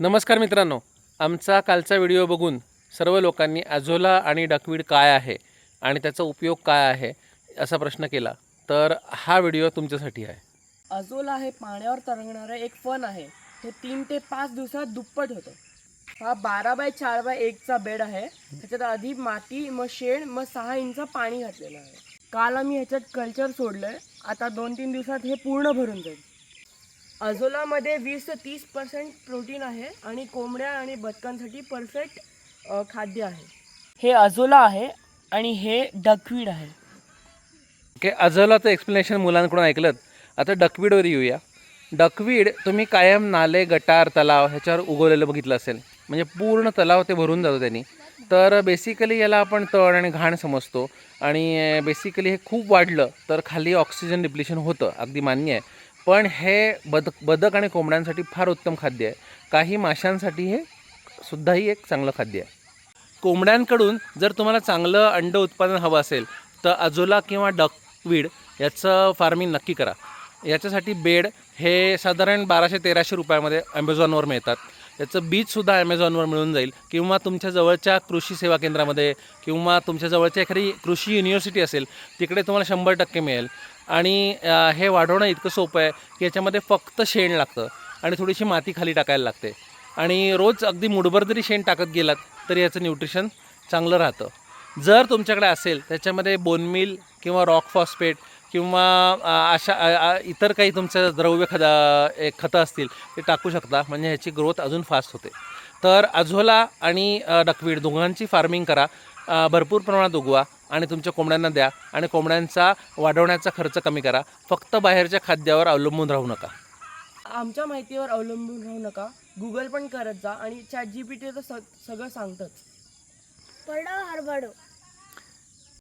नमस्कार मित्रांनो आमचा कालचा व्हिडिओ बघून सर्व लोकांनी अझोला आणि डकवीड काय आहे आणि त्याचा उपयोग काय आहे असा प्रश्न केला. तर हा व्हिडिओ तुमच्यासाठी आहे. अजोला हे पाण्यावर तरंगणारं एक फन आहे. हे तीन ते पाच दिवसात दुप्पट होतं. हा बारा बाय चार बाय एकचा बेड आहे. त्याच्यात आधी माती मग शेण मग सहा इंच पाणी घातलेलं आहे. काल आम्ही ह्याच्यात कल्चर सोडलंय. आता दोन तीन दिवसात हे पूर्ण भरून जाईल. अझोलामध्ये वीस ते तीस पर्सेंट प्रोटीन आहे आणि कोंबड्या आणि बदकांसाठी परफेक्ट खाद्य आहे. हे अझोला आहे आणि हे डकवीड आहे. ओके अझोलाचं एक्सप्लेनेशन मुलांकडून ऐकलं आता डकवीडवर येऊया. डकवीड तुम्ही कायम नाले गटार तलाव ह्याच्यावर उगवलेलं बघितलं असेल. म्हणजे पूर्ण तलाव ते भरून जातो त्यांनी. तर बेसिकली याला आपण तण आणि घाण समजतो. आणि बेसिकली हे खूप वाढलं तर खाली ऑक्सिजन डिप्लिशन होतं अगदी मान्य आहे. पण हे बदक बदक आणि कोंबड्यांसाठी फार उत्तम खाद्य आहे. काही माशांसाठी हे सुद्धाही एक चांगलं खाद्य आहे. कोंबड्यांकडून जर तुम्हाला चांगलं अंड उत्पादन हवं असेल तर अजोला किंवा डकवीड याचं फार्मिंग नक्की करा. याच्यासाठी बेड हे साधारण बाराशे तेराशे रुपयामध्ये ॲमेझॉनवर मिळतात. याचं बीजसुद्धा ॲमेझॉनवर मिळून जाईल. किंवा तुमच्या जवळच्या कृषी सेवा केंद्रामध्ये किंवा तुमच्या जवळच्या एखादी कृषी युनिव्हर्सिटी असेल तिकडे तुम्हाला शंभर टक्के मिळेल. आणि हे वाढवणं इतकं सोपं आहे की याच्यामध्ये फक्त शेण लागतं आणि थोडीशी माती खाली टाकायला लागते. आणि रोज अगदी मुठभर जरी शेण टाकत गेलात तरी याचं न्यूट्रिशन चांगलं राहतं. जर तुमच्याकडे असेल त्याच्यामध्ये बोनमिल किंवा रॉक फॉस्फेट किंवा अशा इतर काही तुमचं द्रव्य खदा एक खतं असतील ते टाकू शकता. म्हणजे ह्याची ग्रोथ अजून फास्ट होते. तर अझोला आणि डकवीड दोघांची फार्मिंग करा. भरपूर प्रमाणात उगवा आणि तुमच्या कोंबड्यांना द्या आणि कोंबड्यांचा वाढवण्याचा खर्च कमी करा. फक्त बाहेरच्या खाद्यावर अवलंबून राहू नका. आमच्या माहितीवर अवलंबून राहू नका. गुगल पण करत जा आणि चॅट जी पी टी तर सगळं सांगतंच. పడవ హరబడు